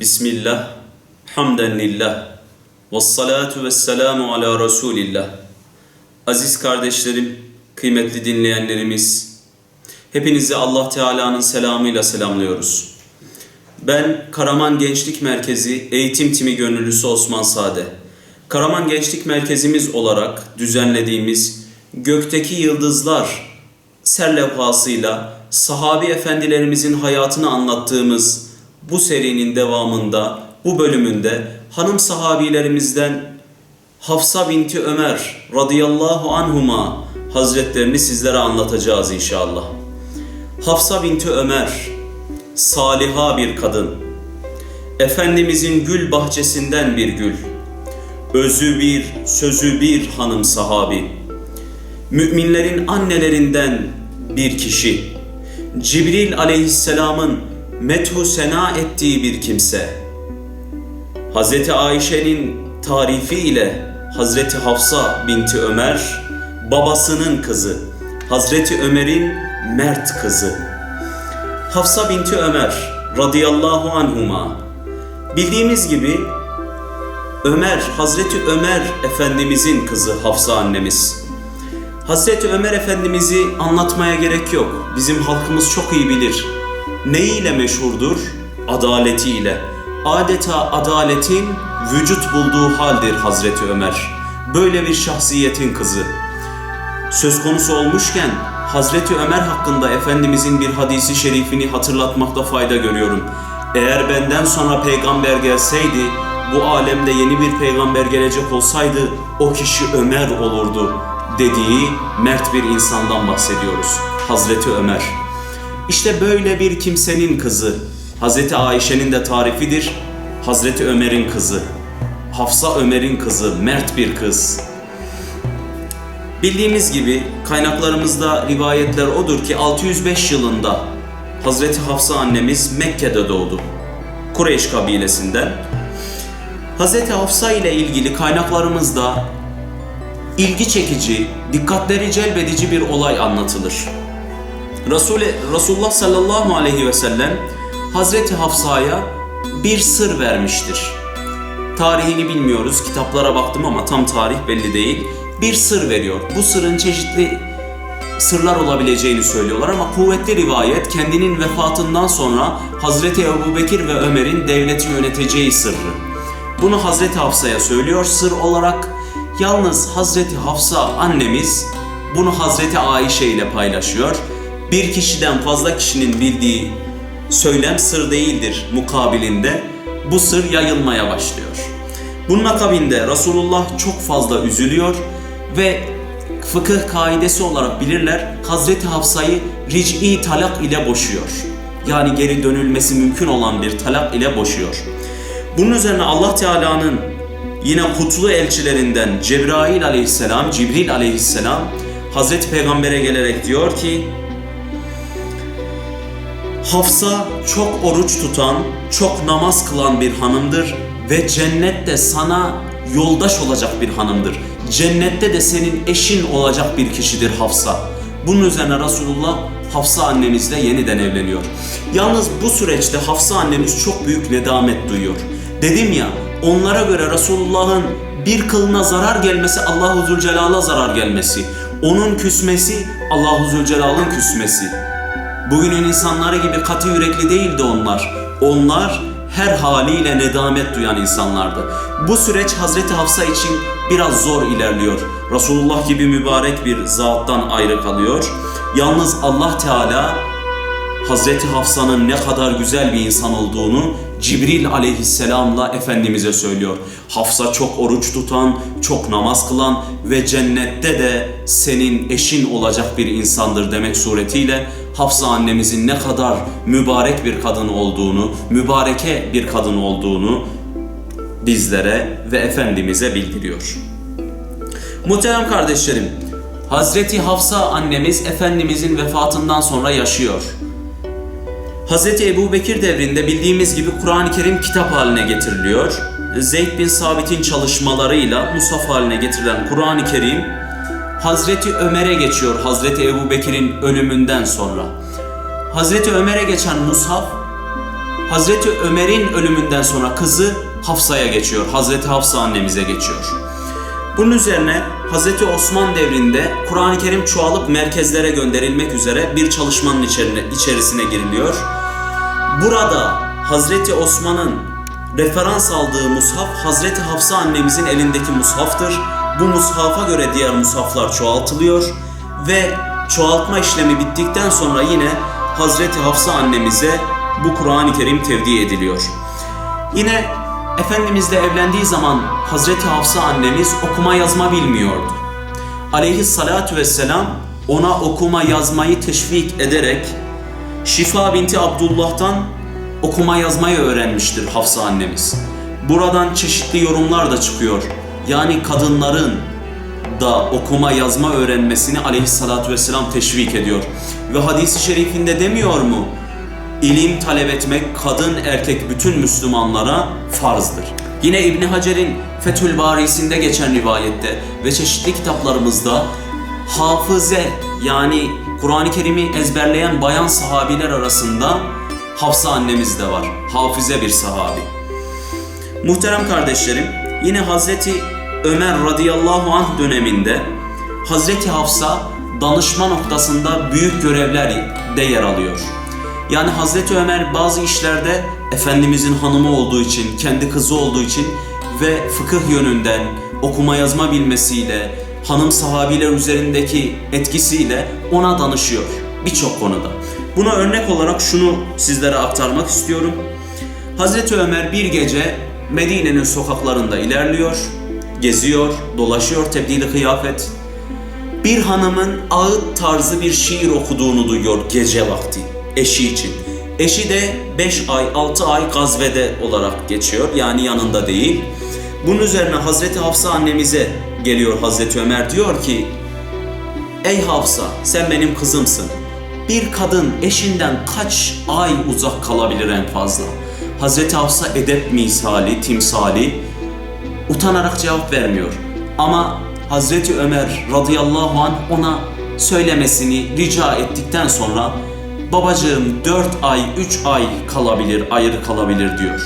Bismillah, hamden lillah, ve salatu ve selamu ala Resulillah. Aziz kardeşlerim, kıymetli dinleyenlerimiz, hepinizi Allah Teala'nın selamıyla selamlıyoruz. Ben Karaman Gençlik Merkezi Eğitim Timi Gönüllüsü Osman Sade. Karaman Gençlik Merkezimiz olarak düzenlediğimiz Gökteki Yıldızlar serlevhasıyla sahabi efendilerimizin hayatını anlattığımız bu serinin devamında, bu bölümünde hanım sahabilerimizden Hafsa binti Ömer radıyallahu anhuma hazretlerini sizlere anlatacağız inşallah. Hafsa binti Ömer, saliha bir kadın. Efendimizin gül bahçesinden bir gül. Özü bir, sözü bir hanım sahabi. Müminlerin annelerinden bir kişi. Cibril aleyhisselamın methu sena ettiği bir kimse. Hazreti Ayşe'nin tarifi ile Hazreti Hafsa binti Ömer babasının kızı. Hazreti Ömer'in mert kızı. Hafsa binti Ömer radıyallahu anhuma. Bildiğimiz gibi Ömer, Hazreti Ömer Efendimizin kızı Hafsa annemiz. Hazreti Ömer Efendimiz'i anlatmaya gerek yok. Bizim halkımız çok iyi bilir. Neyiyle meşhurdur? Adaletiyle. Adeta adaletin vücut bulduğu haldir Hazreti Ömer. Böyle bir şahsiyetin kızı. Söz konusu olmuşken Hazreti Ömer hakkında Efendimizin bir hadisi şerifini hatırlatmakta fayda görüyorum. Eğer benden sonra peygamber gelseydi, bu alemde yeni bir peygamber gelecek olsaydı o kişi Ömer olurdu dediği mert bir insandan bahsediyoruz. Hazreti Ömer. İşte böyle bir kimsenin kızı. Hazreti Ayşe'nin de tarifidir. Hazreti Ömer'in kızı. Hafsa Ömer'in kızı, mert bir kız. Bildiğimiz gibi kaynaklarımızda rivayetler odur ki 605 yılında Hazreti Hafsa annemiz Mekke'de doğdu. Kureyş kabilesinden. Hazreti Hafsa ile ilgili kaynaklarımızda ilgi çekici, dikkatleri celbedici bir olay anlatılır. Resul Resulullah sallallahu aleyhi ve sellem Hazreti Hafsa'ya bir sır vermiştir. Tarihini bilmiyoruz, kitaplara baktım ama tam tarih belli değil. Bir sır veriyor. Bu sırın çeşitli sırlar olabileceğini söylüyorlar ama kuvvetli rivayet kendinin vefatından sonra Hazreti Ebubekir ve Ömer'in devleti yöneteceği sırrı. Bunu Hazreti Hafsa'ya söylüyor sır olarak. Yalnız Hazreti Hafsa annemiz bunu Hazreti Ayşe ile paylaşıyor. Bir kişiden fazla kişinin bildiği söylem sır değildir mukabilinde. Bu sır yayılmaya başlıyor. Bunun akabinde Resulullah çok fazla üzülüyor ve fıkıh kaidesi olarak bilirler Hazreti Hafsa'yı ric'i talak ile boşuyor. Yani geri dönülmesi mümkün olan bir talak ile boşuyor. Bunun üzerine Allah Teala'nın yine kutlu elçilerinden Cebrail aleyhisselam, Cibril aleyhisselam Hazreti Peygamber'e gelerek diyor ki Hafsa çok oruç tutan, çok namaz kılan bir hanımdır ve cennette sana yoldaş olacak bir hanımdır. Cennette de senin eşin olacak bir kişidir Hafsa. Bunun üzerine Resulullah Hafsa annemizle yeniden evleniyor. Yalnız bu süreçte Hafsa annemiz çok büyük nedamet duyuyor. Dedim ya onlara göre Resulullah'ın bir kılına zarar gelmesi Allahu Zülcelal'a zarar gelmesi. Onun küsmesi Allahu Zülcelal'ın küsmesi. Bugünün insanları gibi katı yürekli değildi onlar. Onlar her haliyle nedamet duyan insanlardı. Bu süreç Hazreti Hafsa için biraz zor ilerliyor. Resulullah gibi mübarek bir zattan ayrı kalıyor. Yalnız Allah Teala Hazreti Hafsa'nın ne kadar güzel bir insan olduğunu Cibril aleyhisselamla Efendimiz'e söylüyor. Hafsa çok oruç tutan, çok namaz kılan ve cennette de senin eşin olacak bir insandır demek suretiyle Hafsa annemizin ne kadar mübarek bir kadın olduğunu, mübareke bir kadın olduğunu bizlere ve Efendimiz'e bildiriyor. Muhterem kardeşlerim, Hazreti Hafsa annemiz Efendimizin vefatından sonra yaşıyor. Hazreti Ebu Bekir devrinde bildiğimiz gibi Kur'an-ı Kerim kitap haline getiriliyor. Zeyd bin Sabit'in çalışmalarıyla musaf haline getirilen Kur'an-ı Kerim Hazreti Ömer'e geçiyor Hazreti Ebu Bekir'in ölümünden sonra. Hazreti Ömer'e geçen mushaf Hazreti Ömer'in ölümünden sonra kızı Hafsa'ya geçiyor. Hazreti Hafsa annemize geçiyor. Bunun üzerine Hazreti Osman devrinde Kur'an-ı Kerim çoğalıp merkezlere gönderilmek üzere bir çalışmanın içerisine giriliyor. Burada Hazreti Osman'ın referans aldığı mushaf Hazreti Hafsa annemizin elindeki mushaftır. Bu mushafa göre diğer mushaflar çoğaltılıyor ve çoğaltma işlemi bittikten sonra yine Hazreti Hafsa annemize bu Kur'an-ı Kerim tevdi ediliyor. Yine Efendimizle evlendiği zaman Hazreti Hafsa annemiz okuma yazma bilmiyordu. Aleyhissalatu vesselam ona okuma yazmayı teşvik ederek Şifa binti Abdullah'tan okuma yazmayı öğrenmiştir Hafsa annemiz. Buradan çeşitli yorumlar da çıkıyor. Yani kadınların da okuma yazma öğrenmesini aleyhissalatu vesselam teşvik ediyor. Ve hadisi şerifinde demiyor mu? İlim talep etmek kadın erkek bütün Müslümanlara farzdır. Yine İbni Hacer'in Fethül Barisi'nde geçen rivayette ve çeşitli kitaplarımızda hafıze yani Kur'an-ı Kerim'i ezberleyen bayan sahabiler arasında Hafsa annemiz de var. Hafize bir sahabi. Muhterem kardeşlerim, yine Hazreti Ömer radıyallahu anh döneminde Hazreti Hafsa danışma noktasında büyük görevlerde yer alıyor. Yani Hazreti Ömer bazı işlerde Efendimizin hanımı olduğu için, kendi kızı olduğu için ve fıkıh yönünden okuma yazma bilmesiyle, hanım sahabiler üzerindeki etkisiyle ona danışıyor birçok konuda. Buna örnek olarak şunu sizlere aktarmak istiyorum. Hazreti Ömer bir gece Medine'nin sokaklarında ilerliyor, geziyor, dolaşıyor tebdili kıyafet. Bir hanımın ağıt tarzı bir şiir okuduğunu duyuyor gece vakti eşi için. Eşi de 5 ay, 6 ay gazvede olarak geçiyor. Yani yanında değil. Bunun üzerine Hazreti Hafsa annemize geliyor Hazreti Ömer diyor ki Ey Hafsa sen benim kızımsın. Bir kadın eşinden kaç ay uzak kalabilir en fazla? Hazreti Hafsa edep misali, timsali utanarak cevap vermiyor. Ama Hazreti Ömer radıyallahu anh ona söylemesini rica ettikten sonra babacığım 4 ay 3 ay kalabilir, ayrı kalabilir diyor.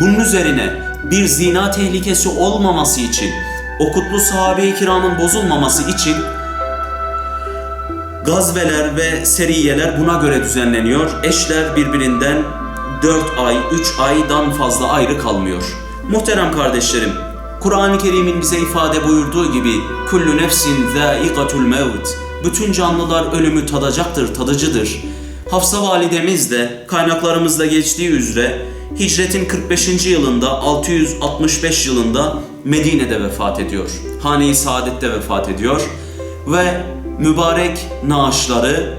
Bunun üzerine bir zina tehlikesi olmaması için, o kutlu sahabe-i kiramın bozulmaması için gazveler ve seriyeler buna göre düzenleniyor. Eşler birbirinden 4 ay, 3 aydan fazla ayrı kalmıyor. Muhterem kardeşlerim, Kur'an-ı Kerim'in bize ifade buyurduğu gibi kullu nefsin zâikatul mevt. Bütün canlılar ölümü tadacaktır, tadıcıdır. Hafsa validemiz de kaynaklarımızda geçtiği üzere hicretin 45. yılında 665 yılında Medine'de vefat ediyor. Hane-i Saadet'te vefat ediyor ve mübarek naaşları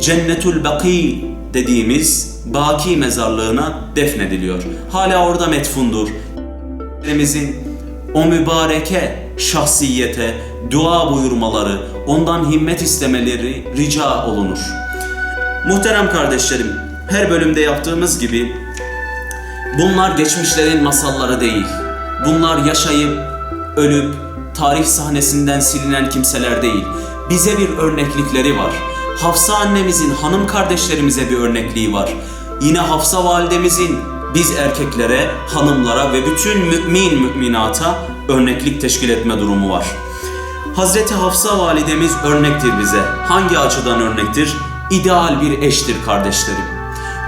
Cennetül Baki dediğimiz Baki mezarlığına defnediliyor. Hala orada metfundur. Efendimizin o mübareke şahsiyete dua buyurmaları, ondan himmet istemeleri rica olunur. Muhterem kardeşlerim, her bölümde yaptığımız gibi bunlar geçmişlerin masalları değil. Bunlar yaşayıp, ölüp, tarih sahnesinden silinen kimseler değil. Bize bir örneklikleri var. Hafsa annemizin hanım kardeşlerimize bir örnekliği var. Yine Hafsa validemizin biz erkeklere, hanımlara ve bütün mümin müminata örneklik teşkil etme durumu var. Hazreti Hafsa validemiz örnektir bize. Hangi açıdan örnektir? İdeal bir eştir kardeşlerim.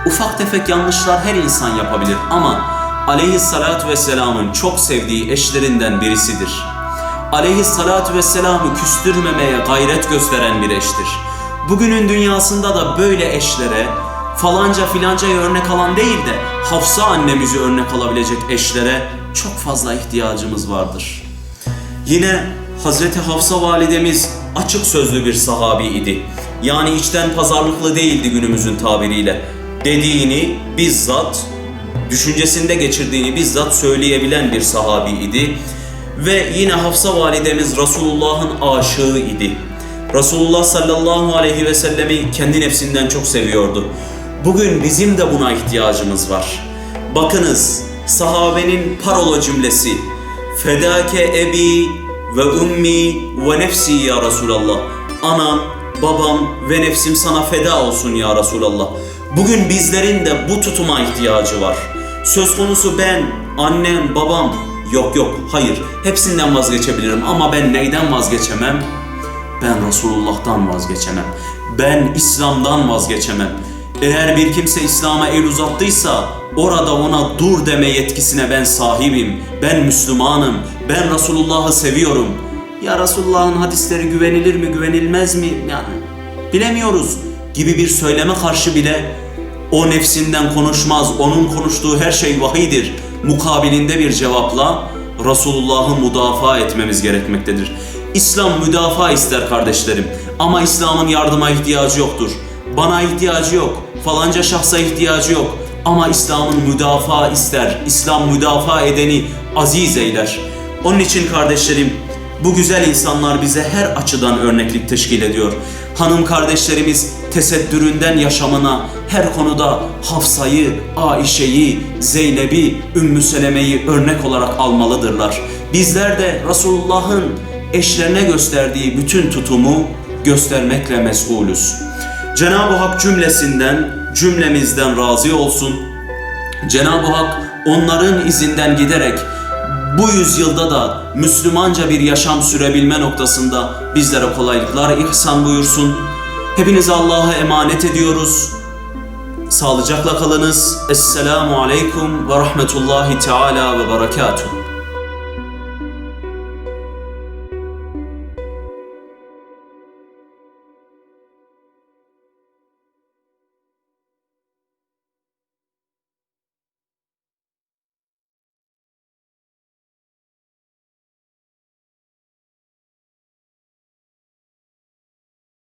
Ufak tefek yanlışlar her insan yapabilir ama aleyhissalatü vesselamın çok sevdiği eşlerinden birisidir. Aleyhissalatü vesselamı küstürmemeye gayret gösteren bir eştir. Bugünün dünyasında da böyle eşlere falanca filancayı örnek alan değil de Hafsa annemizi örnek alabilecek eşlere çok fazla ihtiyacımız vardır. Yine Hazreti Hafsa validemiz açık sözlü bir sahabi idi. Yani içten pazarlıklı değildi günümüzün tabiriyle. Dediğini bizzat, düşüncesinde geçirdiğini bizzat söyleyebilen bir sahabi idi. Ve yine Hafsa validemiz Resulullah'ın aşığı idi. Resulullah sallallahu aleyhi ve sellemi kendi nefsinden çok seviyordu. Bugün bizim de buna ihtiyacımız var. Bakınız sahabenin parola cümlesi Fedake ebi ve ummi ve nefsi ya Resulallah. Anam, babam ve nefsim sana feda olsun ya Resulallah. Bugün bizlerin de bu tutuma ihtiyacı var. Söz konusu ben, annem, babam. Yok yok, hayır. Hepsinden vazgeçebilirim ama ben neyden vazgeçemem? Ben Resulullah'tan vazgeçemem. Ben İslam'dan vazgeçemem. Eğer bir kimse İslam'a el uzattıysa orada ona dur deme yetkisine ben sahibim. Ben Müslümanım. Ben Resulullah'ı seviyorum. Ya Resulullah'ın hadisleri güvenilir mi güvenilmez mi? Yani bilemiyoruz gibi bir söyleme karşı bile o nefsinden konuşmaz. Onun konuştuğu her şey vahidir. Mukabilinde bir cevapla Resulullah'ı müdafaa etmemiz gerekmektedir. İslam müdafaa ister kardeşlerim. Ama İslam'ın yardıma ihtiyacı yoktur. Bana ihtiyacı yok. Falanca şahsa ihtiyacı yok. Ama İslam'ın müdafaa ister. İslam müdafaa edeni aziz eyler. Onun için kardeşlerim bu güzel insanlar bize her açıdan örneklik teşkil ediyor. Hanım kardeşlerimiz tesettüründen yaşamına her konuda Hafsa'yı, Aişe'yi, Zeynep'i, Ümmü Seleme'yi örnek olarak almalıdırlar. Bizler de Resulullah'ın eşlerine gösterdiği bütün tutumu göstermekle mesulüz. Cenab-ı Hak cümlesinden, cümlemizden razı olsun. Cenab-ı Hak onların izinden giderek bu yüzyılda da Müslümanca bir yaşam sürebilme noktasında bizlere kolaylıklar ihsan buyursun. Hepinizi Allah'a emanet ediyoruz. Sağlıcakla kalınız. Esselamu Aleyküm ve Rahmetullahi Teala ve Berekatuhu.